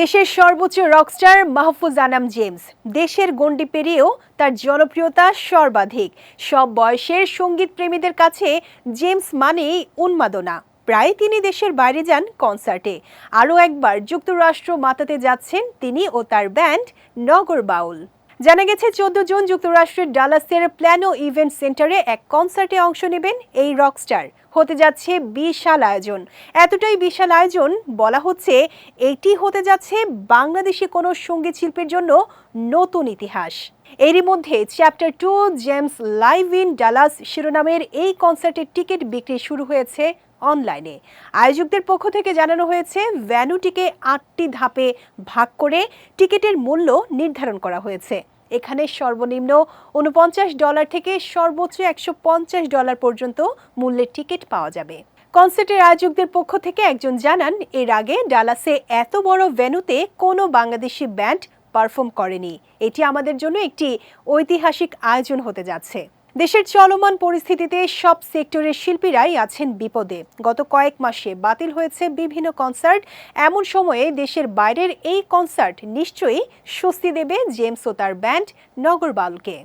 দেশের সর্বোচ্চ Rockstar Mahfuz Anam James. দেশের গণ্ডি পেরিয়েও তার জনপ্রিয়তা সর্বাধিক। সব বয়সের সংগীত প্রেমীদের কাছে জেমস মানেই উন্মাদনা। প্রায় তিনি দেশের বাইরে যান কনসার্টে আরও একবার যুক্তরাষ্ট্র মাতাতে যাচ্ছেন তিনি ও তার ব্যান্ড নগর বাউল। জানা গেছে, চোদ্দ জুন যুক্তরাষ্ট্রের ডালাসের প্ল্যানো ইভেন্ট সেন্টারে এক কনসার্টে অংশ নেবেন এই রকস্টার। হতে যাচ্ছে বিশাল আয়োজন। এতটাই বিশাল আয়োজন, বলা হচ্ছে এটি হতে যাচ্ছে বাংলাদেশি কোনো সংগীত শিল্পের জন্য নতুন ইতিহাস। এরই মধ্যে chapter two, James live in Dallas শিরোনামের এই কনসার্টের টিকিট বিক্রি শুরু হয়েছে অনলাইনে আয়োজকদের পক্ষ থেকে জানানো হয়েছে, ভ্যানুটিকে আটটি ধাপে ভাগ করে টিকিটের মূল্য নির্ধারণ করা হয়েছে। এখানে সর্বনিম্ন উনপঞ্চাশ ডলার থেকে সর্বোচ্চ একশো পঞ্চাশ ডলার পর্যন্ত মূল্যের টিকিট পাওয়া যাবে। কনসার্টের আয়োজকদের পক্ষ থেকে একজন জানান, এর আগে ডালাসে এত বড় ভেন্যুতে কোনো বাংলাদেশি ব্যান্ড পারফর্ম করেনি। এটি আমাদের জন্য একটি ঐতিহাসিক আয়োজন হতে যাচ্ছে। দেশের চলমান পরিস্থিতিতে সব সেক্টরের শিল্পীরাই আছেন বিপদে। গত কয়েক মাসে বাতিল হয়েছে বিভিন্ন কনসার্ট। এমন সময়ে দেশের বাইরের এই কনসার্ট নিশ্চয়ই স্বস্তি দেবে জেমস ও তার ব্যান্ড নগরবালকে।